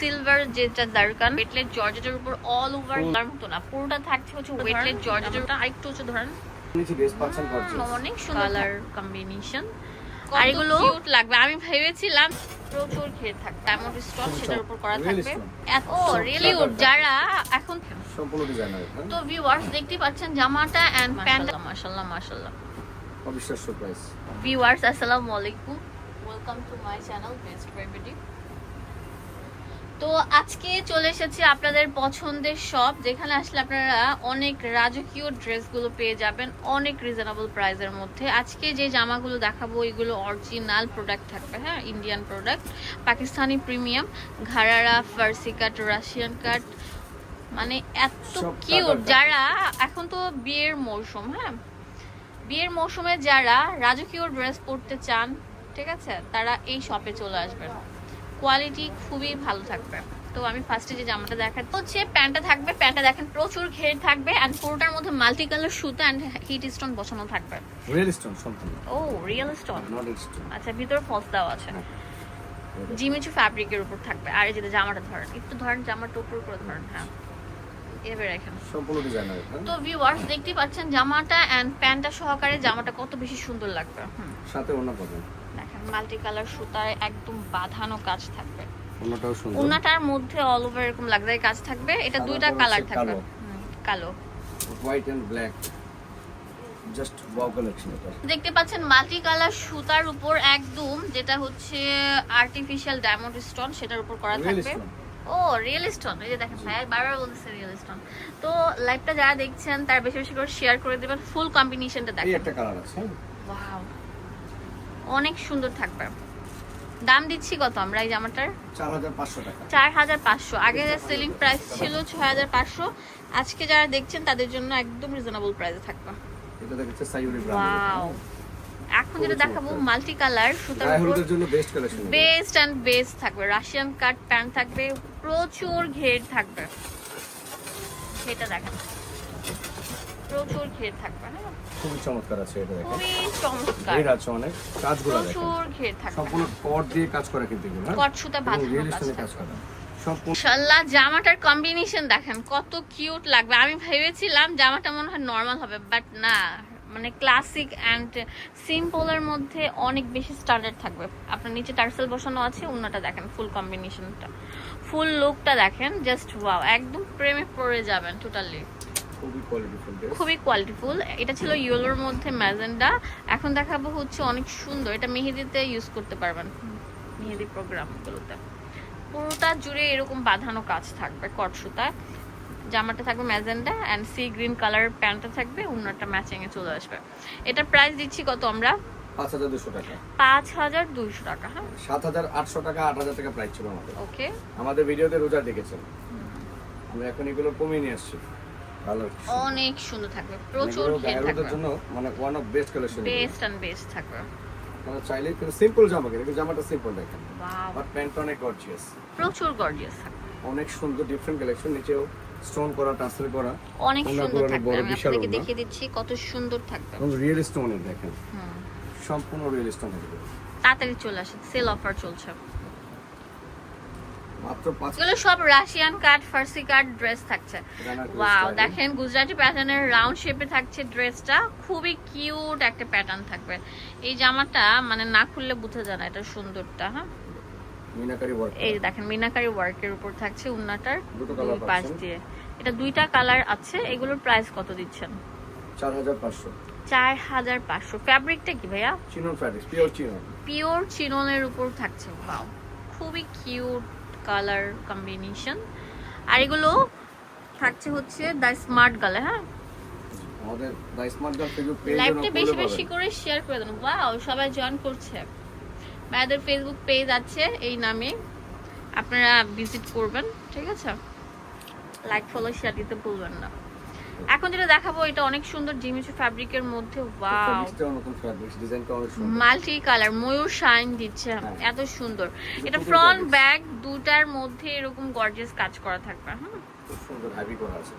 Silver যেটা দরকার ওয়েটলেট জর্জেটের উপর অল ওভার তার মতো না। পুরোটা থাকছে হচ্ছে ওয়েটলেট জর্জেটের আরেকটু হচ্ছে ধরেন নিচে বেস পাচ্ছেন গর্জিয়াস অনেক সুন্দর কালার কম্বিনেশন আর এগুলো কিউট লাগবে? আমি ভেবেছিলাম প্রচুর ঘের থাকবে ডায়মন্ড স্টোন সেটার উপর করা থাকবে। এত- ও রিয়েলি যারা এখন সম্পূর্ণ ডিজাইনার তো ভিউয়ার্স দেখতে পাচ্ছেন জামাটা এন্ড প্যান্ট মাশাআল্লাহ মাশাআল্লাহ অবিশ্বাস্য প্রাইস ভিউয়ার্স আসসালামু আলাইকুম। Welcome to my channel best remedy তো আজকে চলে এসেছি আপনাদের পছন্দের শপ যেখানে আসলে আপনারা অনেক রাজকীয় ড্রেসগুলো পেয়ে যাবেন অনেক রিজনেবল প্রাইসের মধ্যে। আজকে যে জামাগুলো দেখাবো এগুলো অরিজিনাল প্রোডাক্ট থাকবে হ্যাঁ? Indian product Pakistani premium gharara ফার্সি কাট রাশিয়ান কাট মানে এত কিউট যারা এখন তো বিয়ের মৌসুম হ্যাঁ? বিয়ের মৌসুমে যারা রাজকীয় ড্রেস পরতে চান ঠিক আছে? তারা এই শপে চলে আসবেন। কোয়ালিটি খুবই ভালো থাকবে। তো আমি ফার্স্টে যে জামাটা দেখা হচ্ছে প্যান্টটা থাকবে প্যান্টটা দেখেন প্রচুর ঘের থাকবে অ্যান্ড পুরোটার মধ্যে মাল্টি কালার সুতা অ্যান্ড হিট স্টোন বসানো থাকবে। রিয়েল স্টোন সম্পূর্ণ। ও রিয়েল স্টোন আচ্ছা ভিতরে ফলস দেওয়া আছে। জিমিচু ফ্যাব্রিকের উপর থাকবে। আর এই যে জামাটা ধরেন একটু ধরেন জামাটা উপর করে ধরেন হ্যাঁ। এভাবে রাখেন। সম্পূর্ণ ডিজাইনার তো ভিউয়ার্স দেখতে পাচ্ছেন জামাটা এন্ড প্যান্টটা সহকারে জামাটা কত বেশি সুন্দর লাগবে। হুম, সাথে অন্য পাবেন। দেখেন মাল্টি কালার সুতায় একদম বাঁধানো কাজ থাকবে। সুন্দর। মধ্যে অল ওভার এরকম লাক্সারি কাজ থাকবে। এটা দুইটা কালার থাকবে। কালো। White and black just wow collection দেখতে পাচ্ছেন মাল্টি কালার সুতার উপর একদম যেটা হচ্ছে আর্টিফিশিয়াল ডায়মন্ড স্টোন সেটার উপর করা থাকবে? ও রিয়েল স্টোন এই যে দেখেন ভাই বারবার বলতেছে রিয়েল স্টোন তো লাইভটা যারা দেখছেন তার বেশি বেশি করে শেয়ার করে দিবেন ফুল কম্বিনেশনটা দেখেন। একটা কালার আছে? ওয়াও অনেক সুন্দর থাকবে। দাম দিচ্ছি কত আমরা এই জামাটার? চার হাজার পাঁচশো টাকা। আগে সেলিং প্রাইস ছিল ছয় হাজার পাঁচশো আজকে যারা দেখছেন তাদের জন্য একদম রিজনেবল প্রাইসে থাকবে। এটা দেখেছে সাইউরি ব্র্যান্ড এখন যেটা দেখাবো মাল্টি কালার সুতার জন্য best collection best and best থাকবে। রাশিয়ান কাট প্যান্ট থাকবে প্রচুর ঘের থাকবে। সেটা দেখেন প্রচুর ঘের থাকবে হ্যাঁ? খুবই চমৎকার আছে এটা দেখেন। খুবই চমৎকার। এর আছে অনেক কাজগুলো দেখেন। প্রচুর ঘের থাকবে। সম্পূর্ণ কট দিয়ে কাজ করা কিন্তু এগুলো হ্যাঁ? কট সুতা বাঁধানো কাজ। করা। সম্পূর্ণ জামাটার কম্বিনেশন দেখেন কত কিউট লাগবে। আমি ভেবেছিলাম জামাটা মনে হয় নর্মাল হবে বাট না মানে ক্লাসিক অ্যান্ড সিম্পলের মধ্যে অনেক বেশি স্ট্যান্ডার্ড থাকবে। আপনার নিচে টার্সেল বসানো আছে অন্যটা দেখেন ফুল কম্বিনেশনটা ফুল লুকটা দেখেন জাস্ট ওয়াও একদম প্রেমে পড়ে যাবেন টোটালি খুবই কোয়ালিটিফুল খুবই কোয়ালিটিফুল এটা ছিল ইয়েলোর মধ্যে ম্যাজেন্ডা এখন দেখাবো হচ্ছে অনেক সুন্দর এটা মেহেদিতে ইউজ করতে পারবেন। মেহেদি প্রোগ্রামগুলোতে পুরোটা জুড়ে এরকম বাঁধানো কাজ থাকবে কট সুতায় জামাটা থাকবে magenta and sea green colour প্যান্টটা থাকবে অন্যটা ম্যাচিং এ চলে আসবে। এটার প্রাইস দিচ্ছি কত আমরা? পাঁচ হাজার দুশো টাকা। পাঁচ হাজার দুইশো টাকা হ্যাঁ। সাত হাজার আটশো টাকা আট হাজার টাকা প্রাইস ছিল আমাদের। ওকে আমাদের ভিডিওতে রোজা দেখেছেন। আমরা এখন এগুলো কমিয়ে নিয়ে আসছি। অনেক সুন্দর থাকবে। প্রচুর থাকবে। জন্য মানে one of best collection best best থাকবে। আপনারা চাইলে কিন্তু সিম্পল জামা কিনে কিন্তু জামাটা সিম্পল দেখেন। ওয়াও বাট প্যান্ট অনেক গর্জিয়াস প্রচুর গর্জিয়াস থাকবে। অনেক সুন্দর ডিফারেন্ট কালেকশন নিচেও স্টোন করা টাসেল করা। অনেক সুন্দর থাকবে। আমি ওনা। দেখিয়ে দিচ্ছি কত সুন্দর থাকবে। রিয়েল স্টোনের দেখেন। সম্পূর্ণ রিয়েল স্টোন হবে তাড়াতাড়ি চলে আসে সেল অফার চলছে। এগুলো সব রাশিয়ান কাট ফার্সি কাট ড্রেস থাকছে। ওয়াও দেখেন গুজরাটি প্যাটার্নের রাউন্ড শেপে থাকছে ড্রেসটা খুবই কিউট একটা প্যাটার্ন থাকবে। এই জামাটা মানে না খুললে বোঝা যায় না এটা সুন্দরটা হ্যাঁ? এই দেখেন মিনাকারি ওয়ার্কের উপর থাকছে উন্নাটার দুই পাশ দিয়ে এটা দুইটা কালার আছে এগুলোর প্রাইস কত দিচ্ছেন? চার হাজার পাঁচশো। চার হাজার পাঁচশো। ফ্যাব্রিকটা কি ভাইয়া? চিনন পিওর চিনন পিওর চিননের উপর থাকছে খুবই কিউট কালার কম্বিনেশন আর এগুলো থাকছে হচ্ছে দ্য স্মার্ট গালে হ্যাঁ? আমাদের the smart girl Facebook page লাইভটা বেশি বেশি করে শেয়ার করে দেন ওয়াও সবাই জয়েন করছে। ভাইয়াদের ফেসবুক পেজ আছে এই নামে। আপনারা ভিজিট করবেন ঠিক আছে? লাইক ফলো শেয়ার দিতে ভুলবেন না। এখন যেটা দেখাবো এটা অনেক সুন্দর জিমিচু ফ্যাব্রিকের মধ্যে। ওয়াও মাল্টি কালার ময়ূর শাইন দিচ্ছে। হ্যাঁ। এত সুন্দর। এটা ফ্রন্ট। ব্যাক দুটার মধ্যে এরকম গর্জিয়াস কাজ করা থাকবে হ্যাঁ সুন্দর করা আছে।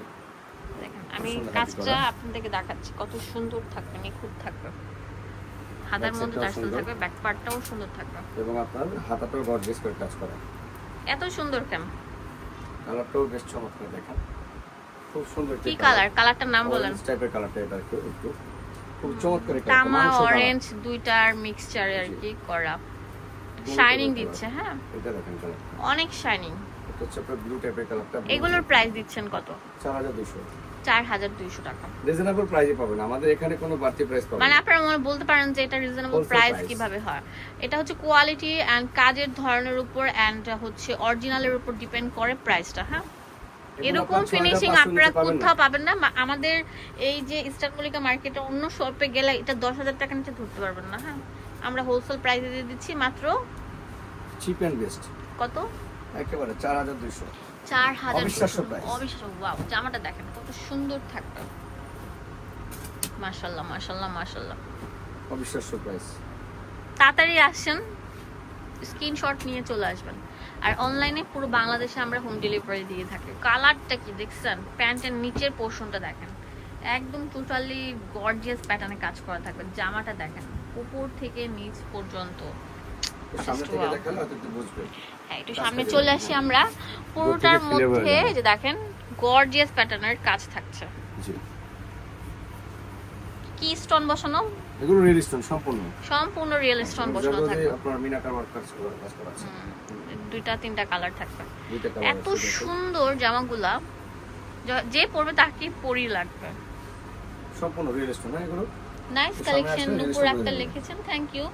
দেখেন আমি কাজটা আপনাদেরকে দেখাচ্ছি কত সুন্দর থাকবে নিখুঁত থাকবে। হাতার মধ্যে টার্সেল থাকবে ব্যাক পার্টটাও সুন্দর থাকবে। এবং আপনার হাতাটাও গর্জিয়াস করে কাজ করা। এত সুন্দর কেন কালারটাও বেশ চমৎকার দেখেন। খুব সুন্দর কি কালার কালারটার নাম বলেন। টাইপের কালারটা এটা একটু খুব চমৎকার তামা। অরেঞ্জ দুইটার মিক্সচারে আর কি করা। শাইনিং দিচ্ছে হ্যাঁ। এটা দেখেন অনেক শাইনিং হচ্ছে আপনার ব্লু টাইপের কালারটা এগুলোর প্রাইস দিচ্ছেন কত? চার হাজার দুশো চার হাজার দুইশো টাকা। রিজনেবল প্রাইসে পাবেন। আমাদের এখানে কোনো বাড়তি প্রাইস পাবেন মানে আপনারা মনে বলতে পারেন যে এটা রিজনেবল প্রাইস কীভাবে হয়? এটা হচ্ছে কোয়ালিটি এন্ড কাজের ধরনের উপর এন্ড হচ্ছে অরিজিনালের উপর ডিপেন্ড করে প্রাইসটা হ্যাঁ? এরকম ফিনিশিং আপনারা কোথাও পাবেন না। আমাদের এই যে ইস্টার্ন মল্লিকা মার্কেটে অন্য শপে গেলে এটা দশ হাজার টাকা নিচে ধরতে পারবেন না হ্যাঁ? আমরা হোলসেল প্রাইসে দিয়ে দিচ্ছি মাত্র চিপ অ্যান্ড বেস্ট কত? একেবারে চার হাজার দুইশো। চার হাজার অবিশ্বাস্য ওয়াও জামাটা দেখেন কত সুন্দর থাকবে। মাশাল্লাহ মাশাল্লাহ মাশাল্লাহ অবিশ্বাস্য প্রাইস তাড়াতাড়ি আসেন স্ক্রিনশট নিয়ে চলে আসবেন। আর অনলাইনে পুরো বাংলাদেশে আমরা হোম ডেলিভারি দিয়ে থাকি। কালারটা কি দেখছেন? প্যান্টের নিচের পোর্শনটা দেখেন। একদম টোটালি গর্জিয়াস প্যাটার্নে কাজ করা থাকবে। জামাটা দেখেন উপর থেকে নিচ পর্যন্ত। হ্যাঁ একটু সামনে চলে আসি। আমরা। পুরোটার হয়ে মধ্যে যে দেখেন গর্জিয়াস প্যাটার্নের কাজ থাকছে। কি স্টোন বসানো? এগুলো রিয়েল স্টোন সম্পূর্ণ। সম্পূর্ণ রিয়েল স্টোন বসানো জগতে থাকবে। আপনার মিনাকার ওয়ার্ক কাজ করা আছে দুইটা তিনটা কালার থাকবে। এত সুন্দর জামাগুলা। যে পরবে তাকে পরি লাগবে। সম্পূর্ণ রিয়েল স্টোন হ্যাঁ এগুলো? নাইস কালেকশন আক্তার বুঝে লিখেছেন thank you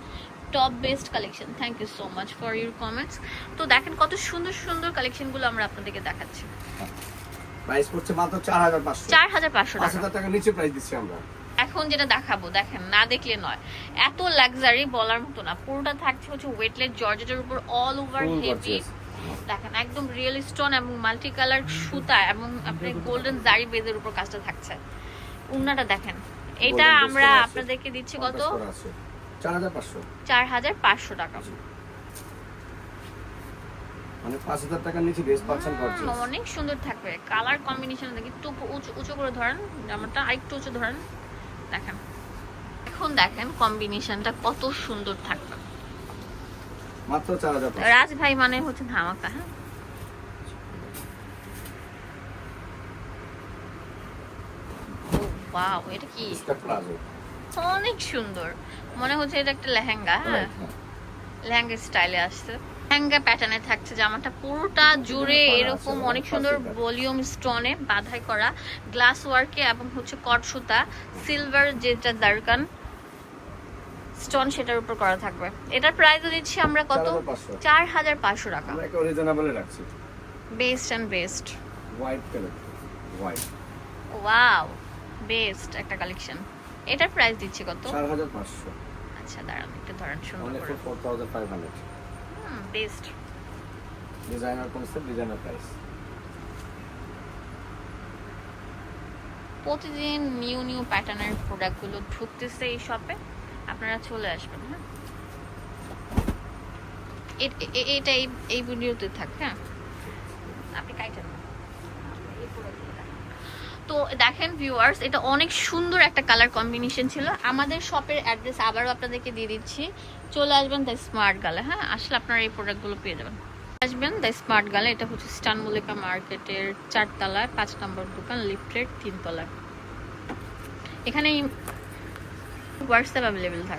top best collection thank you so much for your comments তো দেখেন কত সুন্দর সুন্দর কালেকশনগুলো আমরা আপনাদেরকে দেখাচ্ছি। প্রাইস পড়ছে মাত্র চার হাজার পাঁচশো। চার হাজার পাঁচশো পাঁচ টাকা। হাজার টাকা নিচে প্রাইস দিচ্ছি আমরা। এখন যেটা দেখাবো দেখেন না দেখলে নয়। এত লাক্সারি বলার মতো না। পুরোটা থাকছে হচ্ছে ওয়েটলেট জর্জেটের উপর অল ওভার হেভি দেখেন একদম রিয়েল স্টোন এবং মাল্টি কালার সুতা এবং আপনি গোল্ডেন জারি বেজের উপর কাজটা থাকছে। উন্নাটা দেখেন। এটা আমরা আপনাদেরকে দিচ্ছি কত। চার হাজার পাঁচশো। চার হাজার পাঁচশো টাকা। মানে টাকার নিচে পাচ্ছেন অনেক সুন্দর থাকবে। কালার কম্বিনেশন দেখি একটু উঁচু উঁচু করে ধরেন জামাটা আরেকটু উঁচু ধরেন দেখেন। এখন দেখেন কম্বিনেশনটা কত সুন্দর থাকবে। মাত্র চার হাজার পাঁচশো। রাজ ভাই মানে হচ্ছে ধামাকা হ্যাঁ? ওয়াও এটা কি? Skirt palazzo. অনেক সুন্দর। মনে হচ্ছে এটা একটা লেহেঙ্গা হ্যাঁ। লেহেঙ্গা। স্টাইলে আসছে। লেহেঙ্গা প্যাটার্নে থাকছে জামাটা পুরোটা জুড়ে এরকম অনেক সুন্দর। ভলিউম স্টোনে বাধাই করা। গ্লাস ওয়ার্কে এবং হচ্ছে কট সুতা সিলভার যেটা দারকান স্টোন সেটার উপর করা থাকবে। এটার প্রাইসও দিচ্ছি আমরা কত? 4,500 চার হাজার পাঁচশো টাকা। আমরা একটা রিজনেবলে রাখছি। Best and best white colour white wow best একটা কালেকশন এটার প্রাইস দিচ্ছি কত? চার হাজার পাঁচশো। আচ্ছা দাঁড়ান একটু ধরেন সুন্দর অনলি করে for four thousand five hundred best designer concept designer price প্রতিদিন নিউ নিউ প্যাটার্নের প্রোডাক্টগুলো ঢুকতেছে এই শপে আপনারা চলে আসবেন হ্যাঁ? এটা এই এই ভিডিওতে থাক হ্যাঁ? আপনি কাইটেন না। এই product-গুলো দেখান। তো দেখেন ভিউয়ার্স এটা অনেক সুন্দর একটা কালার কম্বিনেশন ছিল। আমাদের শপের অ্যাড্রেস আবারও আপনাদেরকে দিয়ে দিচ্ছি। চলে আসবেন দ্য স্মার্ট গালে হ্যাঁ? আসলে আপনারা এই প্রোডাক্টগুলো পেয়ে যাবেন। আসবেন দ্য স্মার্ট গালে এটা হচ্ছে স্টান মল্লিকা মার্কেটের চারতলায়, পাঁচ নম্বর দোকান লিফটের তিনতলায়। এখানে হোয়াটসঅ্যাপ অ্যাভেলেবেল থাকবে।